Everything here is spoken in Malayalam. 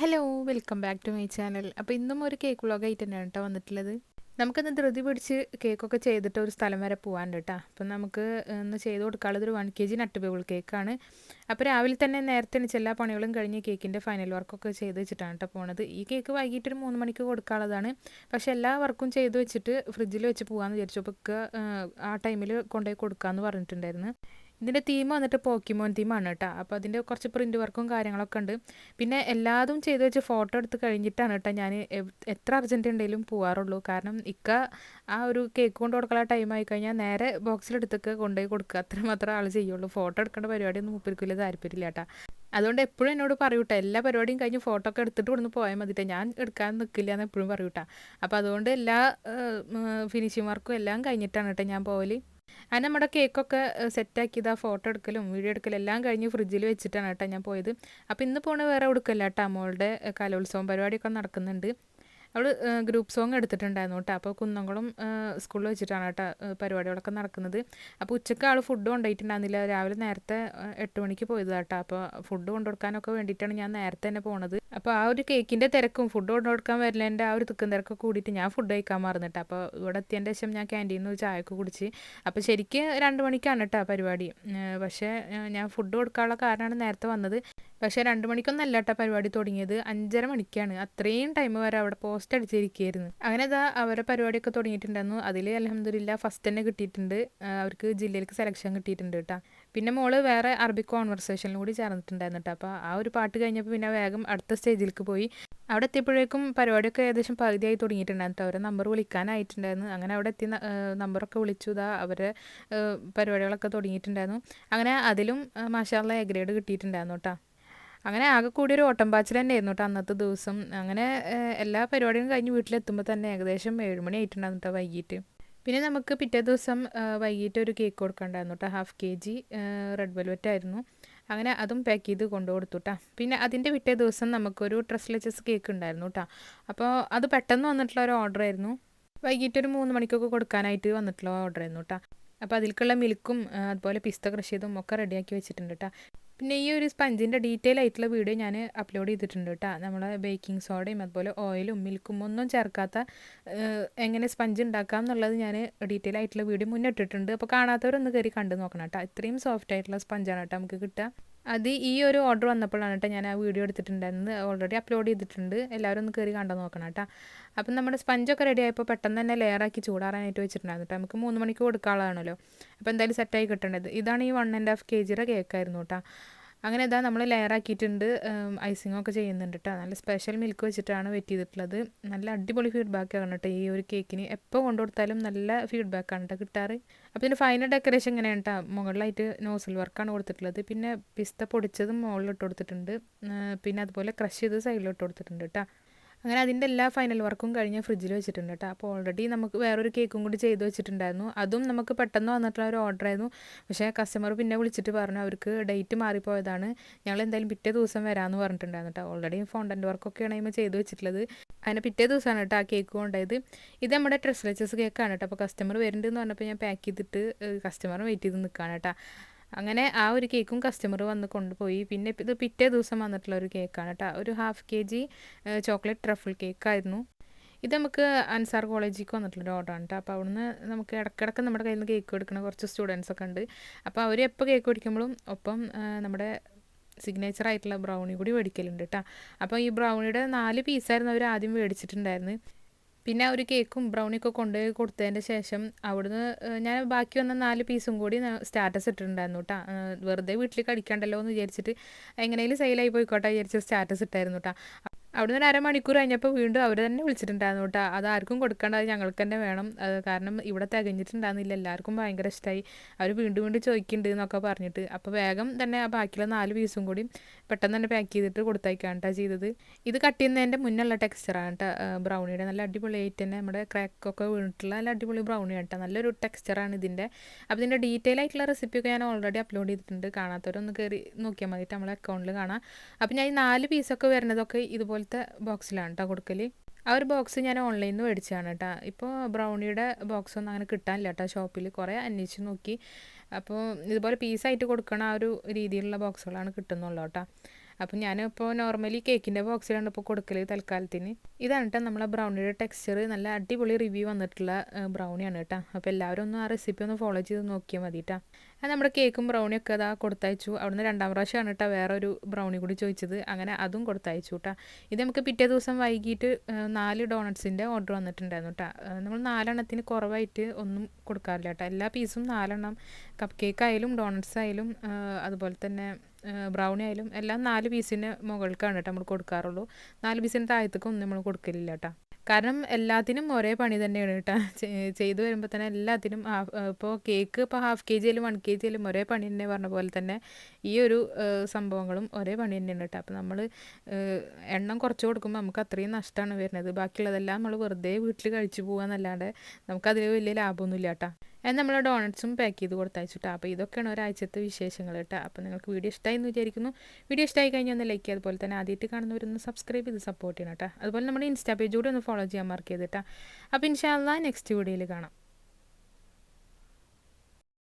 Hello welcome back to my channel. അപ്പോൾ ഇന്നും ഒരു കേക്ക് വ്ളോഗ് ആയിട്ട് തന്നെയാണ് കേട്ടോ വന്നിട്ടുള്ളത്. നമുക്കിന്ന് ധൃതി പിടിച്ച് കേക്കൊക്കെ ചെയ്തിട്ട് ഒരു സ്ഥലം വരെ പോകാൻ കേട്ടോ. അപ്പം നമുക്ക് ഇന്ന് ചെയ്ത് കൊടുക്കാനുള്ളത് ഒരു വൺ കെ ജി നട്ട് ബേബിൾ കേക്കാണ് അപ്പോൾ രാവിലെ തന്നെ നേരത്തെ എല്ലാ പണികളും കഴിഞ്ഞ് കേക്കിന്റെ ഫൈനൽ വർക്കൊക്കെ ചെയ്ത് വെച്ചിട്ടാണ് കേട്ടോ പോണത്. ഈ കേക്ക് വൈകിട്ട് ഒരു മൂന്ന് മണിക്ക് കൊടുക്കാനുള്ളതാണ്. പക്ഷേ എല്ലാ വർക്കും ചെയ്ത് വെച്ചിട്ട് ഫ്രിഡ്ജിൽ വെച്ച് പോകാമെന്ന് വിചാരിച്ചു. അപ്പോൾ ആ ടൈമിൽ കൊണ്ടുപോയി കൊടുക്കാമെന്ന് പറഞ്ഞിട്ടുണ്ടായിരുന്നു. ഇതിന്റെ തീം വന്നിട്ട് പോക്കിമോൻ തീമാണ് കേട്ടോ അപ്പോൾ അതിന്റെ കുറച്ച് പ്രിന്റ് വർക്കും കാര്യങ്ങളൊക്കെ ഉണ്ട്. പിന്നെ എല്ലാതും ചെയ്ത് വെച്ച് ഫോട്ടോ എടുത്ത് കഴിഞ്ഞിട്ടാണ് കേട്ടോ ഞാൻ എത്ര അർജന്റ് ഉണ്ടെങ്കിലും പോകാറുള്ളൂ കാരണം ഇക്ക ആ ഒരു കേക്ക് കൊണ്ട് കൊടുക്കാനുള്ള ടൈം ആയി കഴിഞ്ഞാൽ നേരെ ബോക്സിലെടുത്തൊക്കെ കൊണ്ടുപോയി കൊടുക്കുക അത്രമാത്രം ആൾ ചെയ്യുള്ളൂ. ഫോട്ടോ എടുക്കേണ്ട പരിപാടിയൊന്നും ഒന്നും വലിയ താല്പര്യമില്ല കേട്ടോ അതുകൊണ്ട് എപ്പോഴും എന്നോട് പറയൂട്ടെ എല്ലാ പരിപാടിയും കഴിഞ്ഞ് ഫോട്ടോ ഒക്കെ എടുത്തിട്ട് ഇവിടുന്ന് പോയാൽ മതിട്ടെ ഞാൻ എടുക്കാൻ നിൽക്കില്ല എന്ന് എപ്പോഴും പറയൂട്ടാ അപ്പോൾ അതുകൊണ്ട് എല്ലാ ഫിനിഷിംഗ് വർക്കും എല്ലാം കഴിഞ്ഞിട്ടാണ് കേട്ടോ ഞാൻ പോകൽ അത് നമ്മുടെ കേക്കൊക്കെ സെറ്റാക്കിയത് ആ ഫോട്ടോ എടുക്കലും വീഡിയോ എടുക്കലും എല്ലാം കഴിഞ്ഞ് ഫ്രിഡ്ജിൽ വെച്ചിട്ടാണ് കേട്ടോ ഞാൻ പോയത്. അപ്പോൾ ഇന്ന് പോണ വേറെ എടുക്കല്ല കേട്ടോ മോളുടെ കലോത്സവം പരിപാടിയൊക്കെ നടക്കുന്നുണ്ട്. അവൾ ഗ്രൂപ്പ് സോങ് എടുത്തിട്ടുണ്ടായിരുന്നു കേട്ടോ. അപ്പോൾ കുന്നംകുളം സ്കൂളിൽ വെച്ചിട്ടാണ് കേട്ടോ പരിപാടികളൊക്കെ നടക്കുന്നത്. അപ്പോൾ ഉച്ചയ്ക്ക് ആൾ ഫുഡ് കൊണ്ടുപോയിട്ടുണ്ടായിരുന്നില്ല. രാവിലെ നേരത്തെ എട്ട് മണിക്ക് പോയത് കേട്ടോ. അപ്പോൾ ഫുഡ് കൊണ്ടുകൊടുക്കാനൊക്കെ വേണ്ടിയിട്ടാണ് ഞാൻ നേരത്തെ തന്നെ പോണത്. അപ്പോൾ ആ ഒരു കേക്കിന്റെ തിരക്കും ഫുഡ് കൊണ്ടുകൊടുക്കാൻ വരലേന്റെ ആ ഒരു തിക്കും തിരക്കും കൂടിയിട്ട് ഞാൻ ഫുഡ് കഴിക്കാൻ മറന്നിട്ട്. അപ്പോൾ ഇവിടെ എത്തിയതിന്റെ ശേഷം ഞാൻ ക്യാന്റീനിൽ നിന്ന് ചായയൊക്കെ കുടിച്ച്. അപ്പോൾ ശരിക്ക് രണ്ട് മണിക്കാണ് കേട്ടോ പരിപാടി. പക്ഷേ ഞാൻ ഫുഡ് കൊടുക്കാനുള്ള കാരണമാണ് നേരത്തെ വന്നത്. പക്ഷേ രണ്ട് മണിക്കൊന്നല്ല കേട്ടോ പരിപാടി തുടങ്ങിയത്. അഞ്ചര മണിക്കാണ്. അത്രയും ടൈം വരെ അവിടെ പോസ്റ്റ് അടിച്ചിരിക്കുകയായിരുന്നു അങ്ങനെ ഇതാ അവരെ പരിപാടിയൊക്കെ തുടങ്ങിയിട്ടുണ്ടായിരുന്നു. അതിൽ അലഹമ്മദില്ല ഫസ്റ്റ് തന്നെ കിട്ടിയിട്ടുണ്ട്. അവർക്ക് ജില്ലയിലേക്ക് സെലക്ഷൻ കിട്ടിയിട്ടുണ്ട് കേട്ടോ പിന്നെ മോൾ വേറെ അറബിക് കോൺവെർസേഷനിലും കൂടി ചേർന്നിട്ടുണ്ടായിരുന്നു കേട്ടോ അപ്പോൾ ആ ഒരു പാട്ട് കഴിഞ്ഞപ്പോൾ പിന്നെ വേഗം അടുത്ത സ്റ്റേജിലേക്ക് പോയി. അവിടെ എത്തിയപ്പോഴേക്കും പരിപാടിയൊക്കെ ഏകദേശം പകുതിയായി തുടങ്ങിയിട്ടുണ്ടായിരുന്നു അവരെ നമ്പർ വിളിക്കാനായിട്ടുണ്ടായിരുന്നു. അങ്ങനെ അവിടെ എത്തി നമ്പറൊക്കെ വിളിച്ചു. ഇതാ അവരെ പരിപാടികളൊക്കെ തുടങ്ങിയിട്ടുണ്ടായിരുന്നു. അങ്ങനെ അതിലും മാഷാള്ള എ ഗ്രേഡ് കിട്ടിയിട്ടുണ്ടായിരുന്നു കേട്ടോ അങ്ങനെ ആകെ കൂടി ഒരു ഓട്ടം പാച്ചിൽ തന്നെയായിരുന്നു കേട്ടോ അന്നത്തെ ദിവസം. അങ്ങനെ എല്ലാ പരിപാടിയും കഴിഞ്ഞ് വീട്ടിലെത്തുമ്പോൾ തന്നെ ഏകദേശം ഏഴുമണി ആയിട്ടുണ്ടായിരുന്നു കേട്ടോ വൈകിട്ട്. പിന്നെ നമുക്ക് പിറ്റേ ദിവസം വൈകിട്ട് ഒരു കേക്ക് കൊടുക്കണ്ടായിരുന്നു കേട്ടോ half K G red velvet ആയിരുന്നു. അങ്ങനെ അതും പാക്ക് ചെയ്ത് കൊണ്ടു കൊടുത്തു കേട്ടോ പിന്നെ അതിന്റെ പിറ്റേ ദിവസം നമുക്കൊരു ട്രസ്ലെച്ചസ് കേക്ക് ഉണ്ടായിരുന്നു കേട്ടോ അപ്പോൾ അത് പെട്ടെന്ന് വന്നിട്ടുള്ള ഒരു ഓർഡർ ആയിരുന്നു. വൈകിട്ട് ഒരു മൂന്ന് മണിക്കൊക്കെ കൊടുക്കാനായിട്ട് വന്നിട്ടുള്ള ഓർഡർ ആയിരുന്നു കേട്ടോ അപ്പോൾ അതിലേക്കുള്ള മിൽക്കും അതുപോലെ പിസ്ത കൃഷി ചെയ്തും ഒക്കെ റെഡിയാക്കി വെച്ചിട്ടുണ്ട് കേട്ടോ പിന്നെ ഈ ഒരു സ്പഞ്ചിന്റെ ഡീറ്റെയിൽ ആയിട്ടുള്ള വീഡിയോ ഞാൻ അപ്ലോഡ് ചെയ്തിട്ടുണ്ട് കേട്ടോ. നമ്മൾ ബേക്കിംഗ് സോഡയും അതുപോലെ ഓയിലും മിൽക്കും ഒന്നും ചേർക്കാത്ത എങ്ങനെ സ്പഞ്ച് ഉണ്ടാക്കാം എന്നുള്ളത് ഞാൻ ഡീറ്റെയിൽ ആയിട്ടുള്ള വീഡിയോ മുന്നിട്ടിട്ടുണ്ട്. അപ്പോൾ കാണാത്തവരൊന്ന് കയറി കണ്ടു നോക്കണം കേട്ടോ. ഇത്രയും സോഫ്റ്റ് ആയിട്ടുള്ള സ്പഞ്ചാണ് കേട്ടോ നമുക്ക് കിട്ടുക. അത് ഈ ഒരു ഓർഡർ വന്നപ്പോഴാണ് കേട്ടോ ഞാൻ ആ വീഡിയോ എടുത്തിട്ടുണ്ടായിരുന്നത്. ഓൾറെഡി അപ്ലോഡ് ചെയ്തിട്ടുണ്ട്. എല്ലാവരും ഒന്ന് കയറി കണ്ടു നോക്കണം കേട്ടോ. അപ്പം നമ്മുടെ സ്പഞ്ചൊക്കെ റെഡി ആയപ്പോൾ പെട്ടെന്ന് തന്നെ ലെയറാക്കി ചൂടാറാനായിട്ട് വെച്ചിട്ടുണ്ടായിരുന്നു കേട്ടോ. നമുക്ക് മൂന്ന് മണിക്ക് കൊടുക്കാനുള്ളതാണല്ലോ. അപ്പോൾ എന്തായാലും സെറ്റായി കിട്ടേണ്ടത്. ഇതാണ് ഈ വൺ ആൻഡ് ഹാഫ് കെ ജിയുടെ കേക്കായിരുന്നു കേട്ടോ. അങ്ങനെ ഇതാ നമ്മൾ ലെയർ ആക്കിയിട്ടുണ്ട്. ഐസിങ്ങൊക്കെ ചെയ്യുന്നുണ്ട് കേട്ടോ നല്ല സ്പെഷ്യൽ മിൽക്ക് വെച്ചിട്ടാണ് വെറ്റ് ചെയ്തിട്ടുള്ളത്. നല്ല അടിപൊളി ഫീഡ്ബാക്ക് ആണ് കേട്ടോ ഈ ഒരു കേക്കിന് എപ്പോൾ കൊണ്ടു കൊടുത്താലും നല്ല ആണ് കേട്ടോ കിട്ടാറ്. അപ്പോൾ ഇതിന്റെ ഫൈനൽ ഡെക്കറേഷൻ എങ്ങനെയാണ് കേട്ടോ മുകളിലായിട്ട് നോസിൽ വർക്കാണ് കൊടുത്തിട്ടുള്ളത്. പിന്നെ പിസ്ത പൊടിച്ചതും മുകളിലിട്ട് കൊടുത്തിട്ടുണ്ട്. പിന്നെ അതുപോലെ ക്രഷ് ചെയ്ത് സൈഡിലോട്ട് കൊടുത്തിട്ടുണ്ട് കേട്ടോ അങ്ങനെ അതിന്റെ എല്ലാ ഫൈനൽ വർക്കും കഴിഞ്ഞ് ഫ്രിഡ്ജിൽ വെച്ചിട്ടുണ്ട് കേട്ടോ അപ്പോൾ ഓൾറെഡി നമുക്ക് വേറൊരു കേക്കും കൂടി ചെയ്ത് വെച്ചിട്ടുണ്ടായിരുന്നു. അതും നമുക്ക് പെട്ടെന്ന് വന്നിട്ടുള്ള ഒരു ഓർഡർ ആയിരുന്നു. പക്ഷേ കസ്റ്റമർ പിന്നെ വിളിച്ചിട്ട് പറഞ്ഞു അവർക്ക് ഡേറ്റ് മാറിപ്പോയതാണ്. ഞങ്ങൾ എന്തായാലും പിറ്റേ ദിവസം വരാമെന്ന് പറഞ്ഞിട്ടുണ്ടായിരുന്നു കേട്ടോ ഓൾറെഡി ഫോണ്ടന്റ് വർക്കൊക്കെയാണ് ഇമ്മ ചെയ്ത് വെച്ചിട്ടുള്ളത്. അതിന് പിറ്റേ ദിവസമാണ് കേട്ടോ ആ കേക്ക് കൊണ്ടായത് ഇത് നമ്മുടെ ട്രസ്ലെച്ചസ് കേക്കാണ് കേട്ടോ അപ്പോൾ കസ്റ്റമർ വരുന്നുണ്ടെന്ന് പറഞ്ഞപ്പോൾ ഞാൻ പാക്ക് ചെയ്തിട്ട് കസ്റ്റമർ വെയിറ്റ് ചെയ്ത് നിൽക്കുകയാണ് കേട്ടോ അങ്ങനെ ആ ഒരു കേക്കും കസ്റ്റമർ വന്ന് കൊണ്ടുപോയി. പിന്നെ ഇത് പിറ്റേ ദിവസം വന്നിട്ടുള്ള ഒരു കേക്കാണ് കേട്ടോ ഒരു half K G chocolate truffle കേക്കായിരുന്നു ഇത് നമുക്ക് അൻസാർ കോളേജിലേക്ക് വന്നിട്ടുള്ളൊരു ഓർഡറാണ് കേട്ടോ അപ്പോൾ അവിടുന്ന് നമുക്ക് ഇടയ്ക്കിടയ്ക്ക് നമ്മുടെ കയ്യിൽ നിന്ന് കേക്ക് എടുക്കുന്ന കുറച്ച് സ്റ്റുഡൻസ് ഒക്കെ ഉണ്ട്. അപ്പോൾ അവർ എപ്പോൾ കേക്ക് മേടിക്കുമ്പോഴും ഒപ്പം നമ്മുടെ സിഗ്നേച്ചർ ആയിട്ടുള്ള ബ്രൗണി കൂടി മേടിക്കലുണ്ട് കേട്ടോ അപ്പോൾ ഈ ബ്രൗണിയുടെ നാല് പീസായിരുന്നു അവർ ആദ്യം മേടിച്ചിട്ടുണ്ടായിരുന്നു പിന്നെ ഒരു കേക്കും ബ്രൗണിയൊക്കെ കൊണ്ടുപോയി കൊടുത്തതിന്റെ ശേഷം അവിടുന്ന് ഞാൻ ബാക്കി വന്ന നാല് പീസും കൂടി സ്റ്റാറ്റസ് ഇട്ടിട്ടുണ്ടായിരുന്നു കേട്ടോ വെറുതെ വീട്ടിൽ കടിക്കണ്ടല്ലോ എന്ന് വിചാരിച്ചിട്ട് എങ്ങനെയും സെയിലായി പോയിക്കോട്ടെ വിചാരിച്ച് സ്റ്റാറ്റസ് ഇട്ടായിരുന്നു കേട്ടോ അവിടുന്ന് ഒരു അരമണിക്കൂർ കഴിഞ്ഞപ്പോൾ വീണ്ടും അവർ തന്നെ വിളിച്ചിട്ടുണ്ടായിരുന്നു കേട്ടോ. അത് ആർക്കും കൊടുക്കേണ്ടത് ഞങ്ങൾക്ക് തന്നെ വേണം. കാരണം ഇവിടെ തികഞ്ഞിട്ടുണ്ടായിരുന്നില്ല. എല്ലാവർക്കും ഭയങ്കര ഇഷ്ടമായി അവർ വീണ്ടും വീണ്ടും ചോദിക്കുന്നുണ്ട് എന്നൊക്കെ പറഞ്ഞിട്ട്. അപ്പോൾ വേഗം തന്നെ ആ ബാക്കിയുള്ള നാല് പീസും കൂടി പെട്ടെന്ന് തന്നെ പാക്ക് ചെയ്തിട്ട് കൊടുത്തയക്കാണ് കേട്ടോ ചെയ്തത്. ഇത് കട്ട് ചെയ്യുന്നതിന്റെ മുന്നുള്ള ടെക്സ്ചറാണ് കേട്ടോ. ബ്രൗണിയുടെ നല്ല അടിപൊളി അടിപൊളിയായിട്ട് തന്നെ നമ്മുടെ ക്രാക്കൊക്കെ വീണിട്ടുള്ള നല്ല അടിപൊളി ബ്രൗണിയാണ് കേട്ടോ. നല്ലൊരു ടെക്സ്ചറാണ് ഇതിന്റെ. അപ്പോൾ ഇതിന്റെ ഡീറ്റെയിൽ ആയിട്ടുള്ള റെസിപ്പിയൊക്കെ ഞാൻ ഓൾറെഡി അപ്ലോഡ് ചെയ്തിട്ടുണ്ട്. കാണാത്തവരൊന്ന് കയറി നോക്കിയാൽ മതിയിട്ട് നമ്മളെ അക്കൗണ്ടിൽ കാണാം. അപ്പോൾ ഞാൻ ഈ നാല് പീസൊക്കെ വരുന്നതൊക്കെ ഇതുപോലെ പോലത്തെ ബോക്സിലാണ് കേട്ടോ കൊടുക്കൽ ആ ഒരു ബോക്സ് ഞാൻ ഓൺലൈനിൽ നിന്ന് മേടിച്ചതാണ് കേട്ടോ ഇപ്പോൾ ബ്രൗണിയുടെ ബോക്സ് ഒന്നും അങ്ങനെ കിട്ടാനില്ല കേട്ടോ ഷോപ്പിൽ കുറേ അന്വേഷിച്ച് നോക്കി. അപ്പോൾ ഇതുപോലെ പീസായിട്ട് കൊടുക്കണ ആ ഒരു രീതിയിലുള്ള ബോക്സുകളാണ് കിട്ടുന്നുള്ളൂ കേട്ടോ അപ്പം ഞാനിപ്പോൾ നോർമലി കേക്കിന്റെ ബോക്സിലാണ് ഇപ്പോൾ കൊടുക്കൽ തൽക്കാലത്തിന്. ഇതാണ് കേട്ടോ നമ്മളെ ബ്രൗണിയുടെ ടെക്സ്ചർ നല്ല അടിപൊളി റിവ്യൂ വന്നിട്ടുള്ള ബ്രൗണിയാണ് കേട്ടോ അപ്പോൾ എല്ലാവരും ഒന്ന് ആ റെസിപ്പി ഒന്ന് ഫോളോ ചെയ്ത് നോക്കിയാൽ മതി കേട്ടോ അത് നമ്മുടെ കേക്കും ബ്രൗണിയും ഒക്കെ അതാ കൊടുത്തയച്ചു. അവിടുന്ന് രണ്ടാം പ്രാവശ്യമാണ് കേട്ടോ വേറെ ഒരു ബ്രൗണി കൂടി ചോദിച്ചത്. അങ്ങനെ അതും കൊടുത്തയച്ചു കേട്ടോ ഇത് നമുക്ക് പിറ്റേ ദിവസം വൈകിട്ട് നാല് ഡോണറ്റ്സിന്റെ ഓർഡർ വന്നിട്ടുണ്ടായിരുന്നു കേട്ടോ നമ്മൾ നാലെണ്ണത്തിന് കുറവായിട്ട് ഒന്നും കൊടുക്കാറില്ല കേട്ടോ എല്ലാ പീസും നാലെണ്ണം. കപ്പ് കേക്ക് ആയാലും ഡോണറ്റ്സ് ആയാലും അതുപോലെ തന്നെ ബ്രൗണി ആയാലും എല്ലാം നാല് പീസിന് മുകൾക്കാണ് കേട്ടോ നമ്മൾ കൊടുക്കാറുള്ളൂ. നാല് പീസിന് താഴത്തേക്കൊന്നും നമ്മൾ കൊടുക്കലില്ല കേട്ടോ കാരണം എല്ലാത്തിനും ഒരേ പണി തന്നെയാണ് കേട്ടോ ചെയ്തു വരുമ്പോൾ തന്നെ എല്ലാത്തിനും ഇപ്പോൾ കേക്ക് ഇപ്പോൾ ഹാഫ് കെ ജിയിലും വൺ കെ ജിയിലും ഒരേ പണി തന്നെ പറഞ്ഞ പോലെ തന്നെ ഈ ഒരു സംഭവങ്ങളും ഒരേ പണി തന്നെയാണ് കേട്ടോ അപ്പോൾ നമ്മൾ എണ്ണം കുറച്ച് കൊടുക്കുമ്പോൾ നമുക്ക് അത്രയും നഷ്ടമാണ് വരുന്നത്. ബാക്കിയുള്ളതെല്ലാം നമ്മൾ വെറുതെ വീട്ടിൽ കഴിച്ചു പോകാന്നല്ലാണ്ട് നമുക്കതിൽ വലിയ ലാഭമൊന്നുമില്ല കേട്ടോ എന്നാൽ നമ്മൾ ഡോണറ്റ്സും പാക്ക് ചെയ്ത് കൊടുത്തയച്ചിട്ടാ. അപ്പോൾ ഇതൊക്കെയാണ് ഒരാഴ്ചത്തെ വിശേഷങ്ങൾ കേട്ടോ. അപ്പോൾ നിങ്ങൾക്ക് വീഡിയോ ഇഷ്ടമായി എന്ന് വിചാരിക്കുന്നു. വീഡിയോ ഇഷ്ടമായി കഴിഞ്ഞാൽ ഒന്ന് ലൈക്ക് അതുപോലെ തന്നെ ആദ്യമായിട്ട് കാണുന്നവരൊന്ന് സബ്സ്ക്രൈബ് ചെയ്ത് സപ്പോർട്ട് ചെയ്യണം കേട്ടോ. അതുപോലെ നമ്മുടെ ഇൻസ്റ്റാ പേജ് കൂടി ഒന്ന് ഫോളോ ചെയ്യാൻ മാർക്ക് ചെയ്തിട്ടാ അപ്പോൾ ഇൻഷാല്ല നെക്സ്റ്റ് വീഡിയോയിൽ കാണാം.